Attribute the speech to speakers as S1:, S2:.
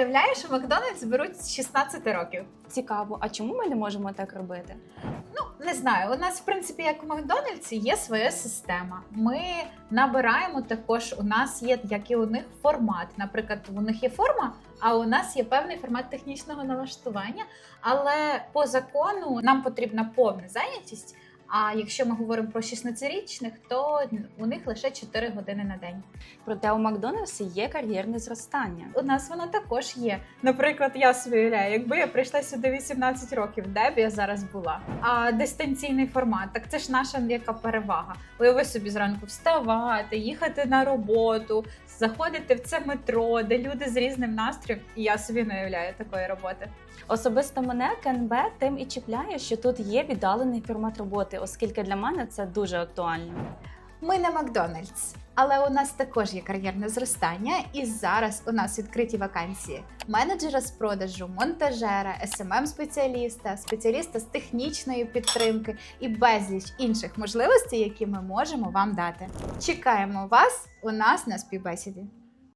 S1: виявляє, що Макдональдс беруть з 16 років.
S2: Цікаво, а чому ми не можемо так робити?
S1: Ну, не знаю. У нас, в принципі, як у Макдональдсі, є своя система. Ми набираємо також. У нас є, як і у них, формат. Наприклад, у них є форма, а у нас є певний формат технічного налаштування. Але по закону нам потрібна повна зайнятість. А якщо ми говоримо про 16-річних, то у них лише 4 години на день.
S2: Проте у Макдональдсі є кар'єрне зростання.
S1: У нас воно також є. Наприклад, я собі уявляю, якби я прийшла сюди 18 років, де б я зараз була? А дистанційний формат, так це ж наша яка перевага. Уяви собі зранку вставати, їхати на роботу, заходити в це метро, де люди з різним настроєм. І я собі не уявляю такої роботи.
S2: Особисто мене КНБ тим і чіпляє, що тут є віддалений формат роботи, оскільки для мене це дуже актуально.
S1: Ми не Макдональдс, але у нас також є кар'єрне зростання, і зараз у нас відкриті вакансії менеджера з продажу, монтажера, smm спеціаліста, спеціаліста з технічної підтримки і безліч інших можливостей, які ми можемо вам дати. Чекаємо вас у нас на співбесіді.